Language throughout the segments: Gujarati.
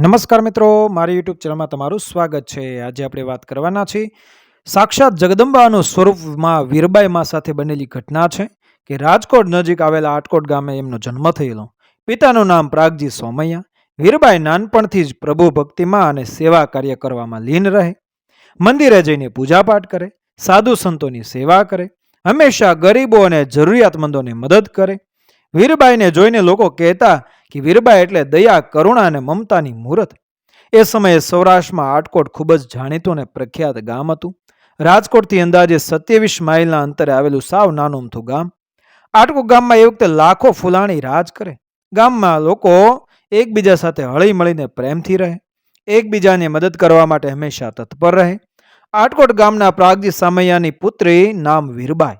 નમસ્કાર મિત્રો, મારી યુટ્યુબ ચેનલમાં તમારું સ્વાગત છે. આજે આપણે વાત કરવાના છીએ સાક્ષાત જગદંબાનું સ્વરૂપમાં વીરબાઈમાં સાથે બનેલી ઘટના છે કે રાજકોટ નજીક આવેલા આટકોટ ગામે એમનો જન્મ થયેલો. પિતાનું નામ પ્રાગજી સોમૈયા, વીરબાઈ નાનપણથી જ પ્રભુ ભક્તિમાં અને સેવા કાર્ય કરવામાં લીન રહે. મંદિરે જઈને પૂજાપાઠ કરે, સાધુ સંતોની સેવા કરે, હંમેશા ગરીબો અને જરૂરિયાતમંદોની મદદ કરે. વીરબાઈને જોઈને લોકો કહેતા કે વીરબાઈ એટલે દયા, કરુણા અને મમતાની મૂરત. એ સમયે સૌરાષ્ટ્રમાં આટકોટ ખૂબ જ જાણીતું અને પ્રખ્યાત ગામ હતું. રાજકોટથી અંદાજે સત્યાવીસ માઇલના અંતરે આવેલું સાવ નાનું અમથું ગામ. આટકોટ ગામમાં એ વખતે લાખો ફૂલાણી રાજ કરે. ગામમાં લોકો એકબીજા સાથે હળી મળીને પ્રેમથી રહે. એકબીજાને મદદ કરવા માટે હંમેશા તત્પર રહે. આટકોટ ગામના પ્રાગજી સામૈયાની પુત્રી નામ વીરબાઈ.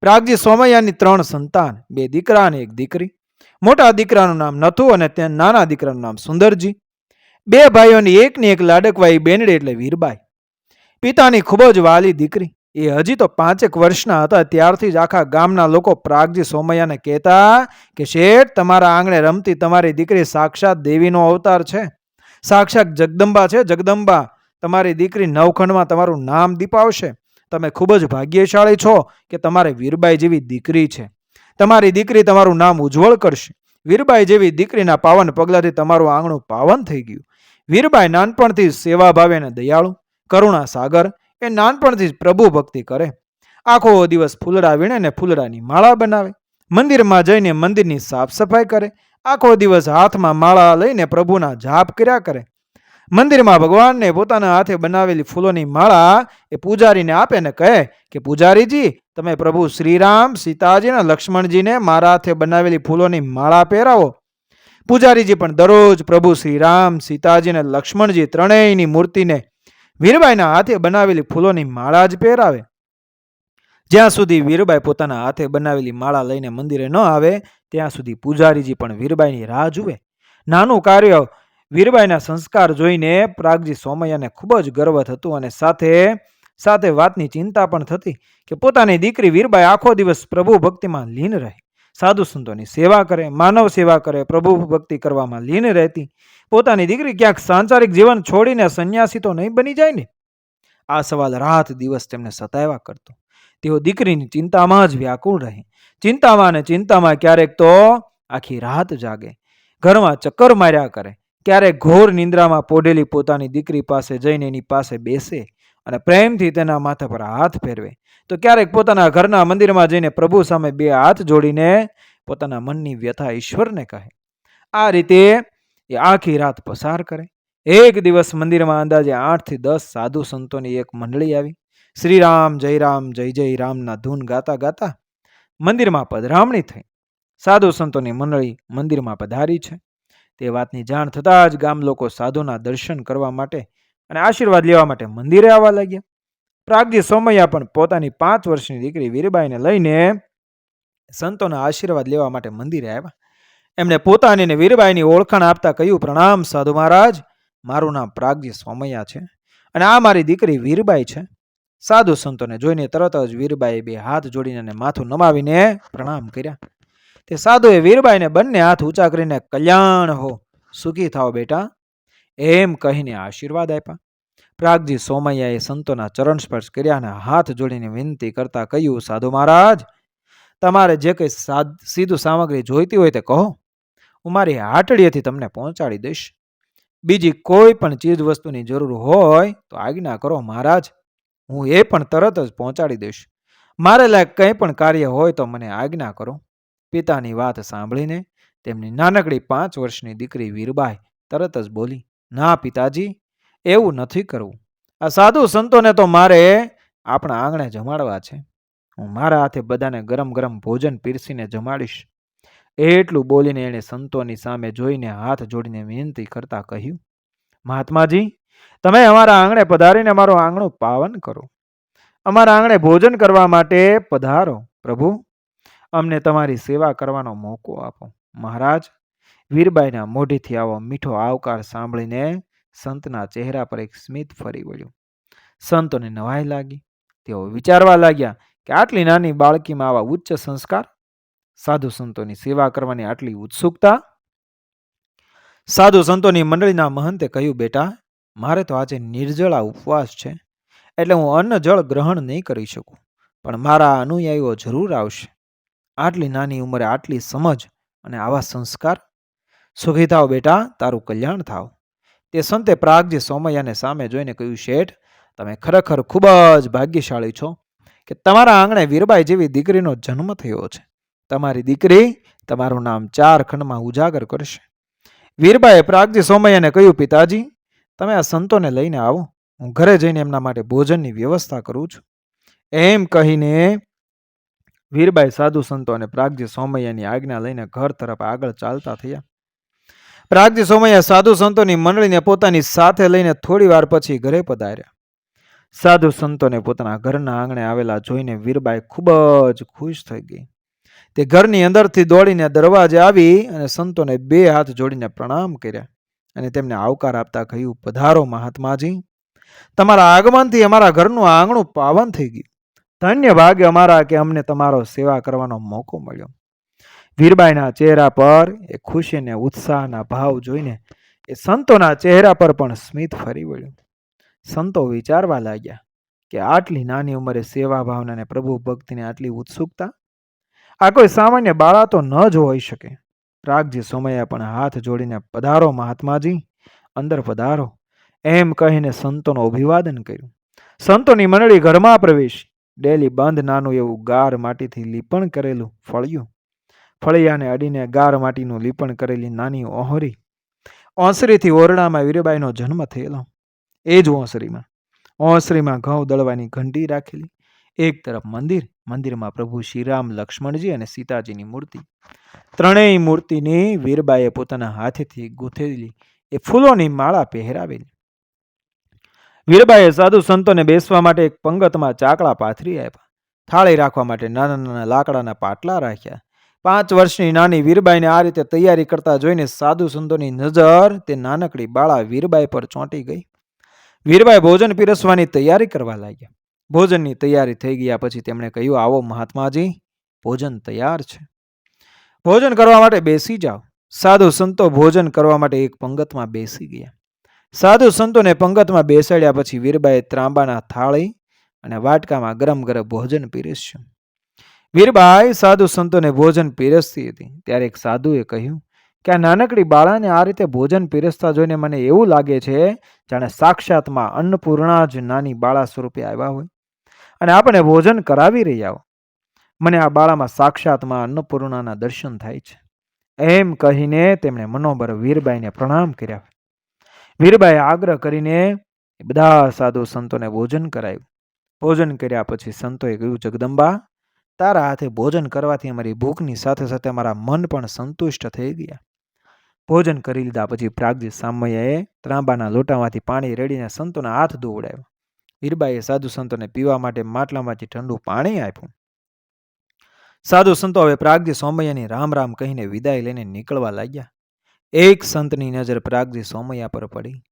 પ્રાગજી સોમૈયાની ત્રણ સંતાન, બે દીકરા અને એક દીકરી. મોટા દીકરાનું નામ નથુ અને ત્યાં નાના દીકરાનું નામ સુંદરજી. બે ભાઈઓની એકની એક લાડકવાઈ બેનડી એટલે વીરબાઈ. પિતાની ખૂબ જ વાલી દીકરી. એ હજી તો પાંચેક વર્ષના હતા, ત્યારથી જ આખા ગામના લોકો પ્રાગજી સોમૈયાને કહેતા કે શેઠ, તમારા આંગણે રમતી તમારી દીકરી સાક્ષાત દેવીનો અવતાર છે. સાક્ષાત જગદંબા છે. જગદંબા, તમારી દીકરી નવખંડમાં તમારું નામ દીપાવશે. તમે ખૂબ જ ભાગ્યશાળી છો કે તમારે વીરબાઈ જેવી દીકરી છે. તમારી દીકરી તમારું નામ ઉજ્જવળ કરશે. વીરબાઈ જેવી દીકરીના પાવન પગલાથી તમારું આંગણું પાવન થઈ ગયું. વીરબાઈ નાનપણથી જ સેવાભાવી અને દયાળુ. કરુણા સાગર એ નાનપણથી જ પ્રભુ ભક્તિ કરે. આખો દિવસ ફૂલડા વીણે ને ફૂલડાની માળા બનાવે. મંદિરમાં જઈને મંદિરની સાફ સફાઈ કરે. આખો દિવસ હાથમાં માળા લઈને પ્રભુના જાપ કર્યા કરે. મંદિરમાં ભગવાનને પોતાના હાથે બનાવેલી ફૂલોની માળા એ પૂજારીને આપે ને કહે કે, પૂજારીજી, તમે પ્રભુ શ્રીરામ, સીતાજી અને લક્ષ્મણજીને મારા હાથે બનાવેલી ફૂલોની માળા પહેરાવો. પૂજારીજી પણ દરરોજ પ્રભુ શ્રીરામ, સીતાજી અને લક્ષ્મણજી ત્રણેયની મૂર્તિને વીરબાઈના હાથે બનાવેલી ફૂલોની માળા જ પહેરાવે. જ્યાં સુધી વીરબાઈ પોતાના હાથે બનાવેલી માળા લઈને મંદિરે ન આવે, ત્યાં સુધી પૂજારીજી પણ વીરબાઈની રાહ જુએ. નાનું કાર્ય વીરબાઈના સંસ્કાર જોઈને પ્રાગજી સોમૈયાને ખૂબ જ ગર્વ થતું અને સાથે સાથે વાતની ચિંતા પણ થતી કે પોતાની દીકરી વીરબાઈ આખો દિવસ પ્રભુ ભક્તિમાં લીન રહે. સાધુ સંતોની સેવા કરે, માનવ સેવા કરે, પ્રભુ ભક્તિ કરવામાં લીન રહેતી. પોતાની દીકરી ક્યાંક સાંસારિક જીવન છોડીને સંન્યાસી તો નહીં બની જાય ને? આ સવાલ રાત દિવસ તેમને સતાવ્યા કરતો. તેઓ દીકરીની ચિંતામાં જ વ્યાકુળ રહે. ચિંતામાં ને ચિંતામાં ક્યારેક તો આખી રાત જાગે. ઘરમાં ચક્કર માર્યા કરે. ક્યારેક ઘોર નિંદ્રામાં પોઢેલી પોતાની દીકરી પાસે જઈને એની પાસે બેસે અને પ્રેમથી તેના માથા પર હાથ ફેરવે. તો ક્યારેક પોતાના ઘરના મંદિરમાં જઈને પ્રભુ સામે બે હાથ જોડીને પોતાના મનની વ્યથા ઈશ્વરને કહે. આ રીતે એ આખી રાત પસાર કરે. એક દિવસ મંદિરમાં અંદાજે આઠથી દસ સાધુ સંતોની એક મંડળી આવી. શ્રી રામ જય રામ જય જય રામના ધૂન ગાતા ગાતા મંદિરમાં પધરામણી થઈ. સાધુ સંતોની મંડળી મંદિરમાં પધારી છે. તે વાતની જાણ થતાં જ ગામ લોકો સાધુના દર્શન કરવા માટે અને આશીર્વાદ લેવા માટે મંદિરે આવવા લાગ્યા. પ્રાગજી સોમૈયા પણ પોતાની પાંચ વર્ષની દીકરી વીરબાઈને લઈને સંતોના આશીર્વાદ લેવા માટે મંદિરે આવ્યા. એમણે પોતાની ને વીરબાઈની ઓળખાણ આપતા કહ્યું, પ્રણામ સાધુ મહારાજ, મારું નામ પ્રાગજી સોમૈયા છે અને આ મારી દીકરી વીરબાઈ છે. સાધુ સંતોને જોઈને તરત જ વીરબાઈએ બે હાથ જોડીને અને માથું નમાવીને પ્રણામ કર્યા. તે સાધુએ વીરબાઈને બંને હાથ ઊંચા કરીને, કલ્યાણ હો, સુખી થાઓ બેટા. એમ કહીને આશીર્વાદ આપ્યા. પ્રાગજી સોમૈયાએ સંતોના ચરણ સ્પર્શ કર્યા અને હાથ જોડીને વિનંતી કરતા કહ્યું, સાધુ મહારાજ, તમારે જે કંઈ સીધું સામગ્રી જોઈતી હોય તે કહો. હું મારી હાટડીએથી તમને પહોંચાડી દઈશ. બીજી કોઈ પણ ચીજ વસ્તુની જરૂર હોય તો આજ્ઞા કરો મહારાજ. હું એ પણ તરત જ પહોંચાડી દઈશ. મારે લાયક કંઈ પણ કાર્ય હોય તો મને આજ્ઞા કરો. પિતાની વાત સાંભળીને તેમની નાનકડી પાંચ વર્ષની દીકરી વીરબાઈ તરત જ બોલી, ના પિતાજી, એવું નથી કરવું. આ સાધુ સંતોને તો મારે આપણા આંગણે જમાડવા છે. હું મારા હાથે બધાને ગરમ ગરમ ભોજન પીરસીને જમાડીશ. એટલું બોલીને એણે સંતોની સામે જોઈને હાથ જોડીને વિનંતી કરતા કહ્યું, મહાત્માજી, તમે અમારા આંગણે પધારીને અમારું આંગણું પાવન કરો. અમારા આંગણે ભોજન કરવા માટે પધારો, પ્રભુ. અમને તમારી સેવા કરવાનો મોકો આપો. મહારાજ, વીરબાઈના મોઢેથી આવો મીઠો આવકાર સાંભળીને સંતના ચહેરા પર એક સ્મિત ફરી વળ્યું. સંતોને નવાઈ લાગી. તેઓ વિચારવા લાગ્યા કે આટલી નાની બાળકીમાં આવા ઉચ્ચ સંસ્કાર? સાધુ સંતોની સેવા કરવાની આટલી ઉત્સુકતા? સાધુ સંતોની મંડળીના મહંતે કહ્યું, બેટા, મારે તો આજે નિર્જળા ઉપવાસ છે. એટલે હું અન્ન જળ ગ્રહણ નહીં કરી શકું. પણ મારા અનુયાયીઓ જરૂર આવશે. આટલી નાની ઉંમરે આટલી સમજ અને આવા સંસ્કાર? સુખી થાવ બેટા, તારું કલ્યાણ થાવ. તે સંતે પ્રાગજી સોમૈયાને સામે જોઈને કહ્યું, શેઠ, તમે ખરેખર ખૂબ જ ભાગ્યશાળી છો કે તમારા આંગણે વીરબાઈ જેવી દીકરીનો જન્મ થયો છે. તમારી દીકરી તમારું નામ ચાર ખંડમાં ઉજાગર કરશે. વીરબાએ પ્રાગજી સોમૈયાને કહ્યું, પિતાજી, તમે આ સંતોને લઈને આવો. હું ઘરે જઈને એમના માટે ભોજનની વ્યવસ્થા કરું છું. એમ કહીને વીરબાઈ સાધુ સંતો અને પ્રાગજી સોમૈયાની આજ્ઞા લઈને ઘર તરફ આગળ ચાલતા થયા. પ્રાગજી સોમૈયા સાધુ સંતોની મંડળીને પોતાની સાથે લઈને થોડી વાર પછી ઘરે પધાર્યા. સાધુ સંતોને પોતાના ઘરના આંગણે આવેલા જોઈને વીરબાઈ ખૂબ જ ખુશ થઈ ગઈ. તે ઘરની અંદરથી દોડીને દરવાજે આવી અને સંતોને બે હાથ જોડીને પ્રણામ કર્યા અને તેમને આવકાર આપતા કહ્યું, પધારો મહાત્માજી. તમારા આગમનથી અમારા ઘરનું આંગણું પાવન થઈ ગયું. ધન્ય ભાગ્ય અમારા કે અમને તમારો સેવા કરવાનો મોકો મળ્યો. વીરબાઈના ચહેરા પર એ ખુશી અને ઉત્સાહના ભાવ જોઈને એ સંતોના ચહેરા પર પણ સ્મિત ફરી વળ્યું. સંતો વિચારવા લાગ્યા કે આટલી નાની ઉંમરે સેવા ભાવનાને પ્રભુ ભક્તિને આટલી ઉત્સુકતા? આ કોઈ સામાન્ય બાળા તો ન જ હોઈ શકે. પ્રાગજી સોમયા પણ હાથ જોડીને, પધારો મહાત્માજી, અંદર પધારો. એમ કહીને સંતોનું અભિવાદન કર્યું. સંતોની મંડળી ઘરમાં પ્રવેશી. ડેલી બંધ નાનું એવું ગાર માટીથી લીપણ કરેલું ફળિયું. ફળિયાને અડીને ગાર માટીનું લીપણ કરેલી નાની ઓહરી. ઓસરીથી ઓરડામાં વીરબાઈનો જન્મ થયેલો. એ જ ઓસરીમાં. ઓસરીમાં ઘઉં દળવાની ઘંટી રાખેલી. એક તરફ મંદિર, મંદિરમાં પ્રભુ શ્રીરામ, લક્ષ્મણજી અને સીતાજીની મૂર્તિ. ત્રણેય મૂર્તિની વીરબાઈએ પોતાના હાથેથી ગૂંથેલી એ ફૂલોની માળા પહેરાવેલી. વીરબાઈએ સાધુ સંતોને બેસવા માટે એક પંગતમાં ચાકડા પાથરી આપ્યા. થાળી રાખવા માટે નાના નાના લાકડાના પાટલા રાખ્યા. પાંચ વર્ષની નાની વીરબાઈને આ રીતે તૈયારી કરતા જોઈને સાધુ સંતોની નજર તે નાનકડી બાળા વીરબાઈ પર ચોંટી ગઈ. વીરબાઈ ભોજન પીરસવાની તૈયારી કરવા લાગ્યા. ભોજનની તૈયારી થઈ ગયા પછી તેમણે કહ્યું, આવો મહાત્માજી, ભોજન તૈયાર છે. ભોજન કરવા માટે બેસી જાઓ. સાધુ સંતો ભોજન કરવા માટે એક પંગતમાં બેસી ગયા. સાધુ સંતોને પંગતમાં બેસાડ્યા પછી વીરબાએ ત્રાંબાના થાળી અને વાટકામાં ગરમ ગરમ ભોજન પીરસ્યું. વીરબાઈ સાધુ સંતોને ભોજન પીરસતી હતી. ત્યારે એક સાધુએ કહ્યું કે, આ નાનકડી બાળાને આ રીતે ભોજન પીરસતા જોઈને મને એવું લાગે છે જાણે સાક્ષાતમાં અન્નપૂર્ણા જ નાની બાળા સ્વરૂપે આવ્યા હોય અને આપણે ભોજન કરાવી રહ્યા હો મને આ બાળામાં સાક્ષાતમાં અન્નપૂર્ણાના દર્શન થાય છે. એમ કહીને તેમણે મનોબર વીરબાઈને પ્રણામ કર્યા. વીરબાઈએ આગ્રહ કરીને બધા સાધુ સંતોને ભોજન કરાયું ભોજન કર્યા પછી સંતોએ કહ્યું, જગદંબા, તારા હાથે ભોજન કરવાથી અમારી ભૂખની સાથે સાથે અમારા મન પણ સંતુષ્ટ થઈ ગયા. ભોજન કરી લીધા પછી પ્રાગજી સામૈયાએ ત્રાંબાના લોટામાંથી પાણી રેડીને સંતોના હાથ ધોવડાવ્યા વીરબાઈએ સાધુ સંતોને પીવા માટે માટલામાંથી ઠંડુ પાણી આપ્યું. સાધુ સંતો હવે પ્રાગજી સોમૈયાની રામ રામ કહીને વિદાય લઈને નીકળવા લાગ્યા. એક સંતની નજર પ્રાગજી સોમૈયા પર પડી.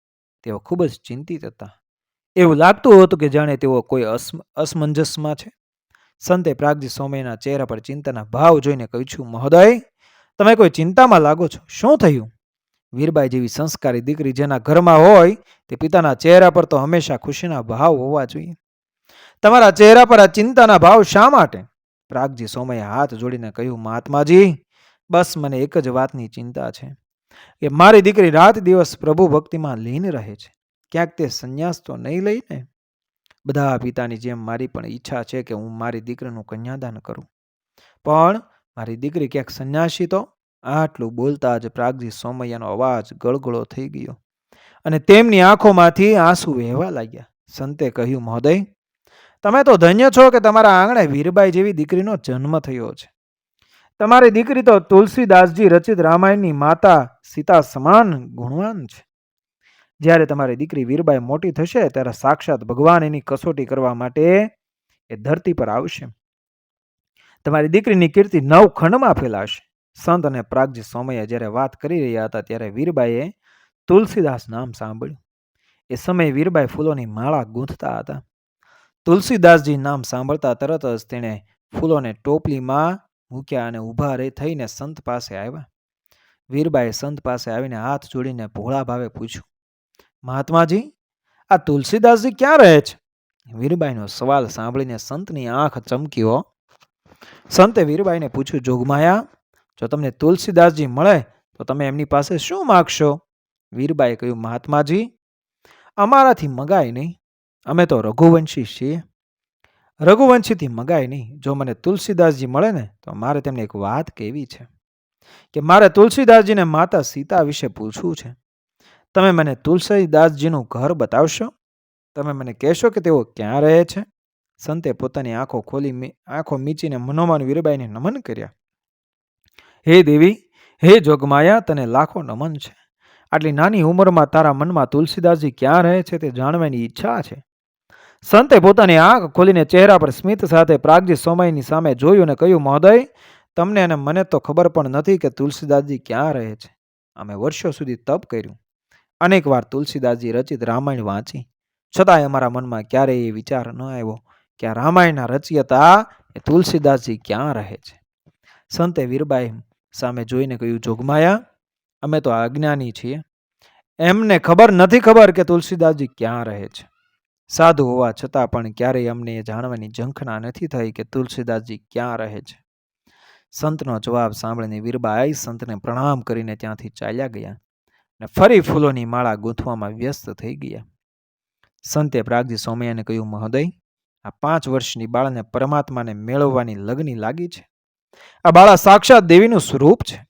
તેઓ ખૂબ જ ચિંતિત હતા. એવું લાગતું હતું કે જાણે તેઓ કોઈ અસમ, અસમંજસમાં છે. સંતે પ્રાગજી સોમૈયાના ચહેરા પર ચિંતાના ભાવ જોઈને કહ્યું, મહોદય, તમે કોઈ ચિંતામાં લાગો છો? શું થયું? વીરબાઈ જેવી સંસ્કારી દીકરી જેના ઘરમાં હોય, તે પિતાના ચહેરા પર તો હંમેશા ખુશીના ભાવ હોવા જોઈએ. તમારા ચહેરા પર આ ચિંતાના ભાવ શા માટે? પ્રાગજી સોમૈયા હાથ જોડીને કહ્યું, મહાત્માજી, બસ મને એક જ વાતની ચિંતા છે. કે મારી દીકરી રાત દિવસ પ્રભુ ભક્તિમાં લીન રહે છે. ક્યાંક તે સંન્યાસ તો નહીં લઈને બધા પિતાની જેમ મારી પણ ઈચ્છા છે કે હું મારી દીકરીનું કન્યાદાન કરું. પણ મારી દીકરી ક્યાંક સંન્યાસી તો? આટલું બોલતા જ પ્રાગજી સોમૈયાનો અવાજ ગળગળો થઈ ગયો. અને તેમની આંખોમાંથી આંસુ વહેવા લાગ્યા. સંતે કહ્યું, મહોદય, તમે તો ધન્ય છો કે તમારા આંગણે વીરબાઈ જેવી દીકરીનો જન્મ થયો છે. તમારી દીકરી તો તુલસીદાસજી રચિત રામાયણની માતા સીતા સમાન ગુણવાન છે. જ્યારે તમારી દીકરી વીરબાઈ મોટી થશે, ત્યારે સાક્ષાત ભગવાન એની કસોટી કરવા માટે એ ધરતી પર આવશે. તમારી દીકરીની કીર્તિ નવ ખંડમાં ફેલાશે. સંત અને પ્રાગજી સોમૈયા જ્યારે વાત કરી રહ્યા હતા, ત્યારે વીરબાઈએ તુલસીદાસ નામ સાંભળ્યું. એ સમયે વીરબાઈ ફૂલોની માળા ગૂંથતા હતા. તુલસીદાસજી નામ સાંભળતા તરત જ તેણે ફૂલોને ટોપલીમાં મૂક્યા અને ઊભા રહી થઈને સંત પાસે આવ્યા. વીરબાએ સંત પાસે આવીને હાથ જોડીને ભોળા ભાવે પૂછ્યું, મહાત્માજી, આ તુલસીદાસજી ક્યાં રહે છે? વીરબાઈનો સવાલ સાંભળીને સંતની આંખ ચમકી હો. સંતે વીરબાઈને પૂછ્યું, જોગમાયા, જો તમને તુલસીદાસજી મળે, તો તમે એમની પાસે શું માગશો? વીરબાએ કહ્યું, મહાત્માજી, અમારાથી મગાય નહીં. અમે તો રઘુવંશી છીએ. રઘુવંશીથી મગાય નહીં. જો મને તુલસીદાસજી મળે ને, તો મારે તેમને એક વાત કહેવી છે કે મારે તુલસીદાસજીને માતા સીતા વિશે પૂછવું છે. તમે મને તુલસીદાસજીનું ઘર બતાવશો? તમે મને કહેશો કે તેઓ ક્યાં રહે છે? સંતે પોતાની આંખો ખોલી આંખો મીચીને મનોમન વીરબાઈને નમન કર્યા. હે દેવી, હે જોગમાયા, તને લાખો નમન છે. આટલી નાની ઉંમરમાં તારા મનમાં તુલસીદાસજી ક્યાં રહે છે તે જાણવાની ઈચ્છા છે. સંતે પોતાની આંખ ખોલીને ચહેરા પર સ્મિત સાથે પ્રાગજી સોમયની સામે જોયું અને કહ્યું, મહોદય, તમને અને મને તો ખબર પણ નથી કે તુલસીદાસજી ક્યાં રહે છે. અમે વર્ષો સુધી તપ કર્યું. અનેક વાર તુલસીદાસજી રચિત રામાયણ વાંચી. છતાંય અમારા મનમાં ક્યારેય એ વિચાર ન આવ્યો કે આ રામાયણના રચયતા એ તુલસીદાસજી ક્યાં રહે છે. સંતે વીરબાઈ સામે જોઈને કહ્યું, જોગમાયા, અમે તો અજ્ઞાની છીએ. એમને ખબર નથી ખબર કે તુલસીદાસજી ક્યાં રહે છે. સાધુ હોવા છતાં પણ ક્યારેય અમને એ જાણવાની ઝંખના નથી થઈ કે તુલસીદાસજી ક્યાં રહે છે. સંતનો જવાબ સાંભળીને વીરબાઈ સંતને પ્રણામ કરીને ત્યાંથી ચાલ્યા ગયા અને ફરી ફૂલોની માળા ગૂંથવામાં વ્યસ્ત થઈ ગયા. સંતે પ્રાગજી સોમૈયાને કહ્યું, મહોદય, આ પાંચ વર્ષની બાળાને પરમાત્માને મેળવવાની લગ્ની લાગી છે. આ બાળા સાક્ષાત દેવીનું સ્વરૂપ છે.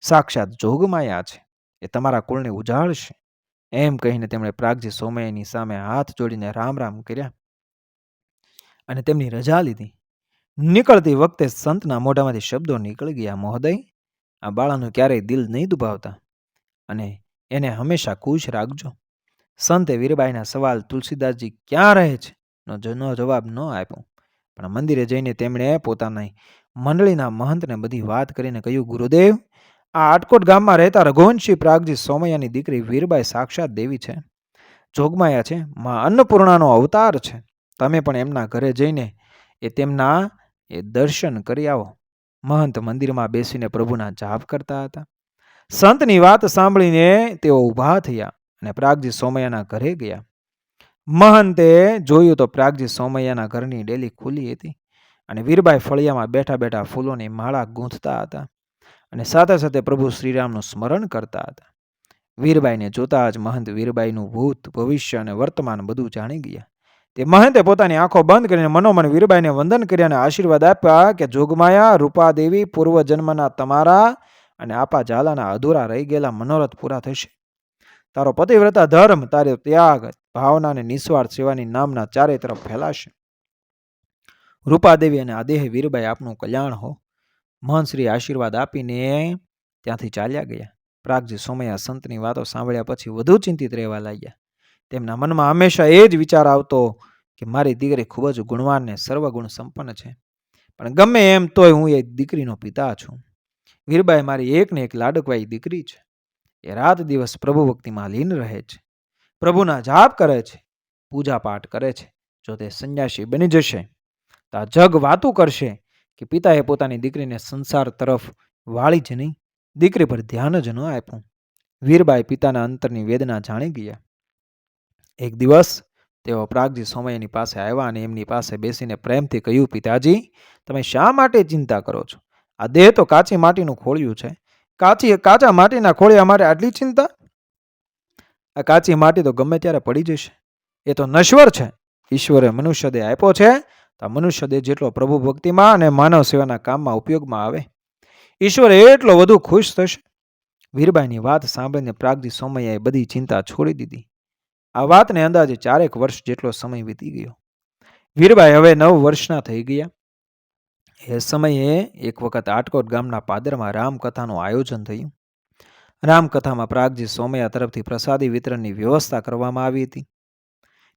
સાક્ષાત જોગમાયા છે. એ તમારા કુળને ઉજાળશે. એમ કહીને તેમણે પ્રાગજી સોમયની સામે હાથ જોડીને રામ રામ કર્યા અને તેમની રજા લીધી. નીકળતી વખતે સંતના મોઢામાંથી શબ્દો નીકળી ગયા, મહોદય, આ બાળાનું ક્યારેય દિલ નહીં દુભાવતા અને એને હંમેશા ખુશ રાખજો. સંતે વીરબાઈના સવાલ તુલસીદાસજી ક્યાં રહે છે? નો જવાબ ન આપ્યો. પણ મંદિરે જઈને તેમણે પોતાની મંડળીના મહંતને બધી વાત કરીને કહ્યું, ગુરુદેવ આ આટકોટ ગામમાં રહેતા રઘુવંશી પ્રાગજી સોમૈયાની દીકરી વીરબાઈ સાક્ષાત દેવી છે. જોગમાયા છે. માં અન્નપૂર્ણાનો અવતાર છે. તમે પણ એમના ઘરે જઈને એ તેમના એ દર્શન કરી આવો. મહંત મંદિરમાં બેસીને પ્રભુના જાપ કરતા હતા. સંતની વાત સાંભળીને તેઓ ઊભા થયા અને પ્રાગજી સોમૈયાના ઘરે ગયા. મહંતે જોયું તો પ્રાગજી સોમૈયાના ઘરની ડેલી ખુલ્લી હતી અને વીરબાઈ ફળિયામાં બેઠા બેઠા ફૂલોની માળા ગૂંથતા હતા. અને સાથે સાથે પ્રભુ શ્રીરામનું સ્મરણ કરતા હતા. વીરબાઈને જોતા જ મહંત વીરબાઈનું ભૂત, ભવિષ્ય અને વર્તમાન બધું જાણી ગયા. તે મહંતે પોતાની આંખો બંધ કરીને મનોમન વીરબાઈને વંદન કર્યા અને આશીર્વાદ આપ્યા કે, જોગમાયા, રૂપાદેવી, પૂર્વજન્મના તમારા અને આપા ઝાલાના અધૂરા રહી ગયેલા મનોરથ પૂરા થશે. તારો પતિવ્રતા ધર્મ, તારો ત્યાગ, ભાવના અને નિસ્વાર્થ સેવાની નામના ચારે તરફ ફેલાશે. રૂપાદેવી અને આદેહ વીરબાઈ આપનું કલ્યાણ હો. મહંશ્રી આશીર્વાદ આપીને ત્યાંથી ચાલ્યા ગયા. પ્રાગજી, સોમયા, સંતની વાતો સાંભળ્યા પછી વધુ ચિંતિત રહેવા લાગ્યા. તેમના મનમાં હંમેશા એ જ વિચાર આવતો કે મારી દીકરી ખૂબ જ ગુણવાન ને સર્વગુણ સંપન્ન છે. પણ ગમે એમ તોય હું એક દીકરીનો પિતા છું. વીરબાઈ મારી એકને એક લાડકવાઈ દીકરી છે. એ રાત દિવસ પ્રભુ ભક્તિમાં લીન રહે છે. પ્રભુના જાપ કરે છે. પૂજા પાઠ કરે છે. જો તે સંન્યાસી બની જશે, તો આ જગ વાતું કરશે. કે પિતાએ પોતાની દીકરીને સંસાર તરફ વાળી જ નહીં, દીકરી પર ધ્યાન જ ન આપ્યું. વીરબાઈ પિતાના અંતરની વેદના જાણી ગયા. એક દિવસ તેઓ પ્રાગજી સોમૈયાની પાસે આવ્યા અને એમની પાસે બેસીને પ્રેમથી કહ્યું, પિતાજી, તમે શા માટે ચિંતા કરો છો? આ દેહ તો કાચી માટીનું ખોળિયું છે. કાચી, કાચા માટીના ખોળિયા માટે આટલી ચિંતા? આ કાચી માટી તો ગમે ત્યારે પડી જશે. એ તો નશ્વર છે. ઈશ્વરે મનુષ્ય દેહ આપ્યો છે તો મનુષ્ય દેહ જેટલો પ્રભુ ભક્તિમાં અને માનવ સેવાના કામમાં ઉપયોગમાં આવે, ઈશ્વર એટલો વધુ ખુશ થશે. વીરબાઈની વાત સાંભળીને પ્રાગજી સોમૈયાએ બધી ચિંતા છોડી દીધી. આ વાતને અંદાજે ચારેક વર્ષ જેટલો સમય વીતી ગયો. વીરબાઈ હવે નવ વર્ષના થઈ ગયા. એ સમયે એક વખત આટકોટ ગામના પાદરમાં રામકથાનું આયોજન થયું. રામકથામાં પ્રાગજી સોમૈયા તરફથી પ્રસાદી વિતરણની વ્યવસ્થા કરવામાં આવી હતી.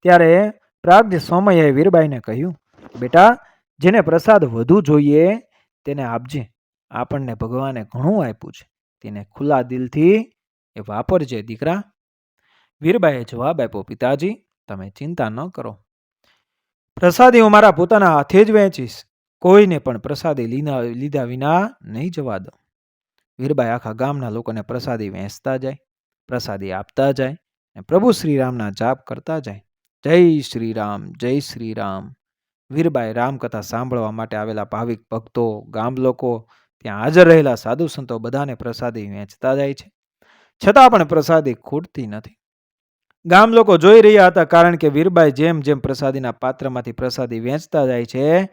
ત્યારે પ્રાગજી સોમૈયાએ વીરબાઈને કહ્યું બેટા, જેને પ્રસાદ વધુ જોઈએ, તેને આપજે. આપણને ભગવાને ઘણું આપ્યું છે. તેને ખુલ્લા દિલથી એ વાપરજે, દીકરા. વીરબાઈએ જવાબ આપ્યો, પિતાજી, તમે ચિંતા ન કરો. પ્રસાદી હું મારા પોતાના હાથે જ વહેંચીશ કોઈને પણ પ્રસાદી લીધા લીધા વિના નહીં જવા દઉં. વીરબાઈ આખા ગામના લોકોને પ્રસાદી વહેંચતા જાય, પ્રસાદી આપતા જાય અને પ્રભુ શ્રીરામના જાપ કરતા જાય. જય શ્રીરામ, જય શ્રી વીરબાઈ રામકથા સાંભળવા માટે આવેલા ભાવિક ભક્તો, ગામ લોકો ત્યાં હાજર રહેલા સાધુ સંતો બધાને પ્રસાદી વહેંચતા જાય છે. છતાં પણ પ્રસાદી ખૂટતી નથી. ગામ લોકો જોઈ રહ્યા હતા કારણ કે વીરબાઈ જેમ જેમ પ્રસાદીના પાત્રમાંથી પ્રસાદી વહેંચતા જાય છે,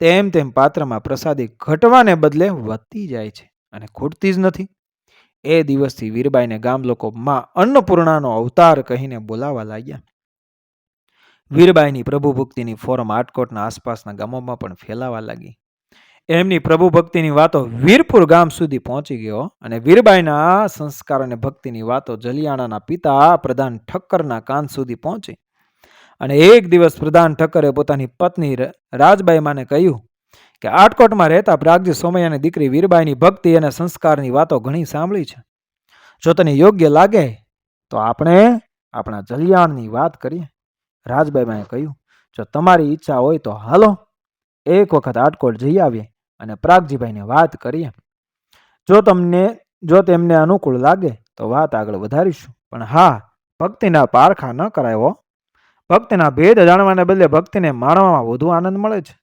તેમ તેમ પાત્રમાં પ્રસાદી ઘટવાને બદલે વધતી જાય છે અને ખૂટતી જ નથી. એ દિવસથી વીરબાઈને ગામ લોકો માં અન્નપૂર્ણાનો અવતાર કહીને બોલાવા લાગ્યા. વીરબાઈની પ્રભુ ભક્તિની ફોરમ આટકોટના આસપાસના ગામોમાં પણ ફેલાવા લાગી. એમની પ્રભુ ભક્તિની વાતો વીરપુર ગામ સુધી પહોંચી ગયો અને વીરબાઈના સંસ્કાર અને ભક્તિની વાતો જલિયાણાના પિતા પ્રધાન ઠક્કરના કાન સુધી પહોંચી. અને એક દિવસ પ્રધાન ઠક્કરે પોતાની પત્ની રાજબાઈમાને રાજબાઈ માને કહ્યું કે આટકોટમાં રહેતા પ્રાગજી સોમૈયાની દીકરી વીરબાઈની ભક્તિ અને સંસ્કારની વાતો ઘણી સાંભળી છે. જો તને યોગ્ય લાગે તો આપણે આપણા જલિયાણની વાત કરીએ. રાજબાઈમાં કહ્યું, જો તમારી ઈચ્છા હોય તો હાલો, એક વખત આટકોટ જઈ આવીએ અને પ્રાગજીભાઈને વાત કરીએ. જો તમને, જો તેમને અનુકૂળ લાગે તો વાત આગળ વધારીશું. પણ હા, ભક્તિના પારખા ન કરાયો ભક્તિના ભેદ જાણવાને બદલે ભક્તિને માણવામાં વધુ આનંદ મળે છે.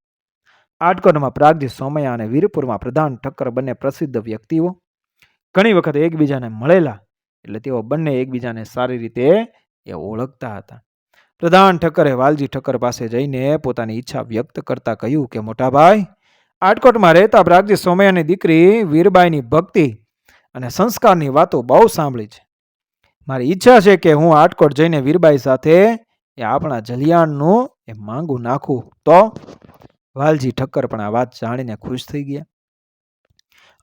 આટકોટમાં પ્રાગજી સોમયા અને વીરપુરમાં પ્રધાન ઠક્કર બંને પ્રસિદ્ધ વ્યક્તિઓ. ઘણી વખત એકબીજાને મળેલા, એટલે તેઓ બંને એકબીજાને સારી રીતે એ ઓળખતા હતા. પ્રધાન ઠક્કરે વાલજી ઠક્કર પાસે જઈને પોતાની ઈચ્છા વ્યક્ત કરતા કહ્યું કે, મોટાભાઈ, આટકોટમાં રહેતા પ્રાગજી સોમૈયાની દીકરી વીરબાઈની ભક્તિ અને સંસ્કારની વાતો બહુ સાંભળી છે. મારી ઈચ્છા છે કે હું આટકોટ જઈને વીરબાઈ સાથે એ આપણા જલિયાણનું એ માંગુ નાખું. તો વાલજી ઠક્કર પણ આ વાત જાણીને ખુશ થઈ ગયા.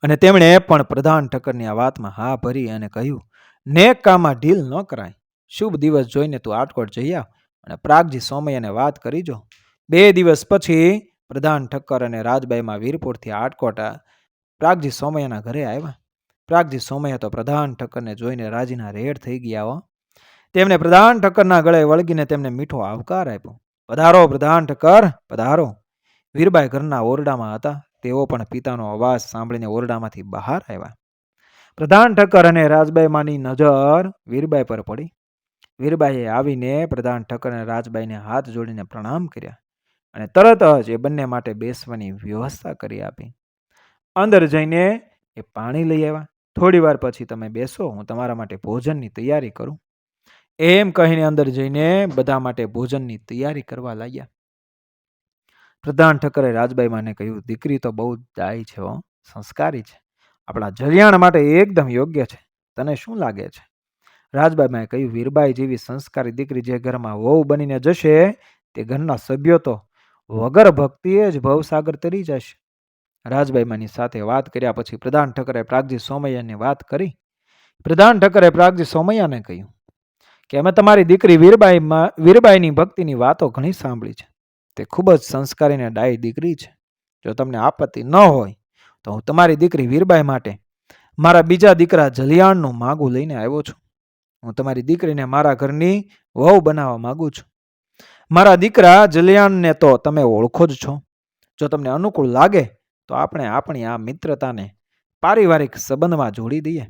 અને તેમણે પણ પ્રધાન ઠક્કરની આ વાતમાં હા ભરી અને કહ્યું, નેક કામમાં ઢીલ ન કરાય. શુભ દિવસ જોઈને તું આટકોટ જઈ આવ. અને પ્રાગજી સોમૈયાને વાત કરી, જો, બે દિવસ પછી પ્રધાન ઠક્કર અને રાજબાઈમાં વીરપુરથી આટકોટા પ્રાગજી સોમૈયાના ઘરે આવ્યા. પ્રાગજી સોમૈયા તો પ્રધાન ઠક્કરને જોઈને રાજીના રેડ થઈ ગયા હો. તેમણે પ્રધાન ઠક્કરના ગળે વળગીને તેમને મીઠો આવકાર આપ્યો. પધારો પ્રધાન ઠક્કર, પધારો. વીરબાઈ ઘરના ઓરડામાં હતા. તેઓ પણ પિતાનો અવાજ સાંભળીને ઓરડામાંથી બહાર આવ્યા. પ્રધાન ઠક્કર અને રાજબાઈમાંની નજર વીરબાઈ પર પડી. વીરબાઈએ આવીને પ્રધાન ઠક્કર રાજબાઈને હાથ જોડીને પ્રણામ કર્યા અને તરત જ એ બંને માટે બેસવાની વ્યવસ્થા કરી આપી. અંદર જઈને એ પાણી લઈ આવ્યા. થોડી વાર પછી તમે બેસો, હું તમારા માટે ભોજનની તૈયારી કરું. એમ કહીને અંદર જઈને બધા માટે ભોજનની તૈયારી કરવા લાગ્યા. પ્રધાન ઠક્કરે રાજબાઈ માને કહ્યું, દીકરી તો બહુ દાય છે હો, સંસ્કારી છે. આપણા જલિયાણ માટે એકદમ યોગ્ય છે. તને શું લાગે છે? રાજબાઈમાં કહ્યું, વીરબાઈ જેવી સંસ્કારી દીકરી જે ઘરમાં વહુ બનીને જશે, તે ઘરના સભ્યો તો વગર ભક્તિએ જ ભવસાગર તરી જશે. રાજબાઈમાની સાથે વાત કર્યા પછી પ્રધાન ઠકરે પ્રાગજી સોમૈયાની વાત કરી. પ્રધાન ઠકરે પ્રાગજી સોમૈયાને કહ્યું કે, અમે તમારી દીકરી વીરબાઈમાં વીરબાઈની ભક્તિની વાતો ઘણી સાંભળી છે. તે ખૂબ જ સંસ્કારીને ડાય દીકરી છે. જો તમને આપત્તિ ન હોય, તો હું તમારી દીકરી વીરબાઈ માટે મારા બીજા દીકરા જલિયાણનું માગું લઈને આવ્યો છું. હું તમારી દીકરીને મારા ઘરની વહુ બનાવવા માગું છું. મારા દીકરા જલિયાણને તો તમે ઓળખો જ છો. જો તમને અનુકૂળ લાગે, તો આપણે આપણી આ મિત્રતાને પારિવારિક સંબંધમાં જોડી દઈએ.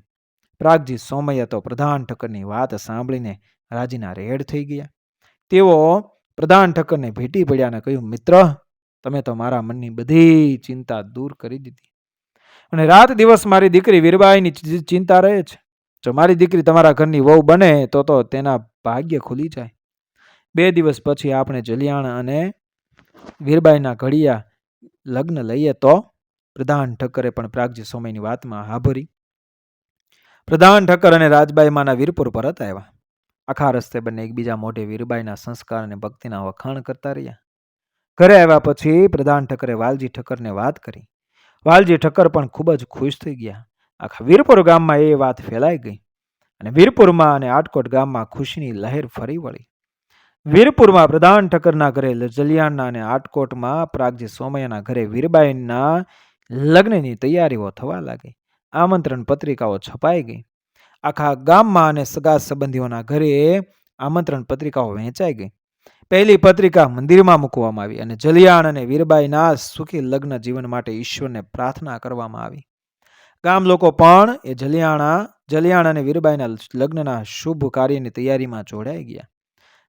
પ્રાગજી સોમૈયા તો પ્રધાન ઠક્કરની વાત સાંભળીને રાજીના રેડ થઈ ગયા. તેઓ પ્રધાન ઠક્કરને ભેટી પડ્યા કહ્યું, મિત્ર, તમે તો મારા મનની બધી ચિંતા દૂર કરી દીધી. અને રાત દિવસ મારી દીકરી વીરબાઈની ચિંતા રહે છે. જો મારી દીકરી તમારા ઘરની વહુ બને, તો તો તેના ભાગ્ય ખુલી જાય. બે દિવસ પછી આપણે જલિયાણ અને વીરબાઈના ઘડિયા લગ્ન લઈએ તો પ્રધાન ઠક્કરે પણ પ્રાગજી સમયની વાતમાં હાભરી. પ્રધાન ઠક્કર અને રાજબાઈમાંના વીરપુર પરત આવ્યા. આખા રસ્તે બંને એકબીજા મોઢે વીરબાઈના સંસ્કાર અને ભક્તિના વખાણ કરતા રહ્યા. ઘરે આવ્યા પછી પ્રધાન ઠક્કરે વાલજી ઠક્કરને વાત કરી. વાલજી ઠક્કર પણ ખૂબ જ ખુશ થઈ ગયા. આખા વીરપુર ગામમાં એ વાત ફેલાઈ ગઈ અને વીરપુરમાં અને આટકોટ ગામમાં ખુશીની લહેર ફરી વળી. વીરપુરમાં પ્રધાન ઠક્કરના ઘરે જલિયાણના અને આટકોટમાં પ્રાગજી સોમૈયાના ઘરે વીરબાઈના લગ્નની તૈયારીઓ થવા લાગી. આમંત્રણ પત્રિકાઓ છપાઈ ગઈ. આખા ગામમાં અને સગા સંબંધીઓના ઘરે આમંત્રણ પત્રિકાઓ વહેંચાઈ ગઈ. પહેલી પત્રિકા મંદિરમાં મૂકવામાં આવી અને જલિયાણ અને વીરબાઈના સુખી લગ્ન જીવન માટે ઈશ્વરને પ્રાર્થના કરવામાં આવી. ગામ લોકો પણ એ જલિયાણા જલિયાણા અને વીરબાઈના લગ્નના શુભ કાર્યની તૈયારીમાં જોડાઈ ગયા.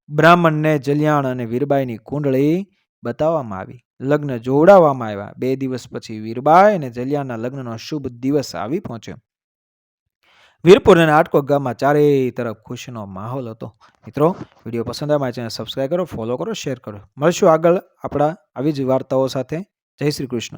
બ્રાહ્મણને જલિયાણ અને વીરબાઈની કુંડળી બતાવવામાં આવી. લગ્ન જોડાવવામાં આવ્યા. બે દિવસ પછી વીરબાઈ અને જલિયાણના લગ્નનો શુભ દિવસ આવી પહોંચ્યો. વીરપુર અને આટકો ગામમાં ચારેય તરફ ખુશીનો માહોલ હતો. મિત્રો, વીડિયો પસંદ આવે ચેનલ સબસ્ક્રાઈબ કરો ફોલો કરો શેર કરો. મળશું આગળ આપણા આવી જ વાર્તાઓ સાથે. જય શ્રી કૃષ્ણ.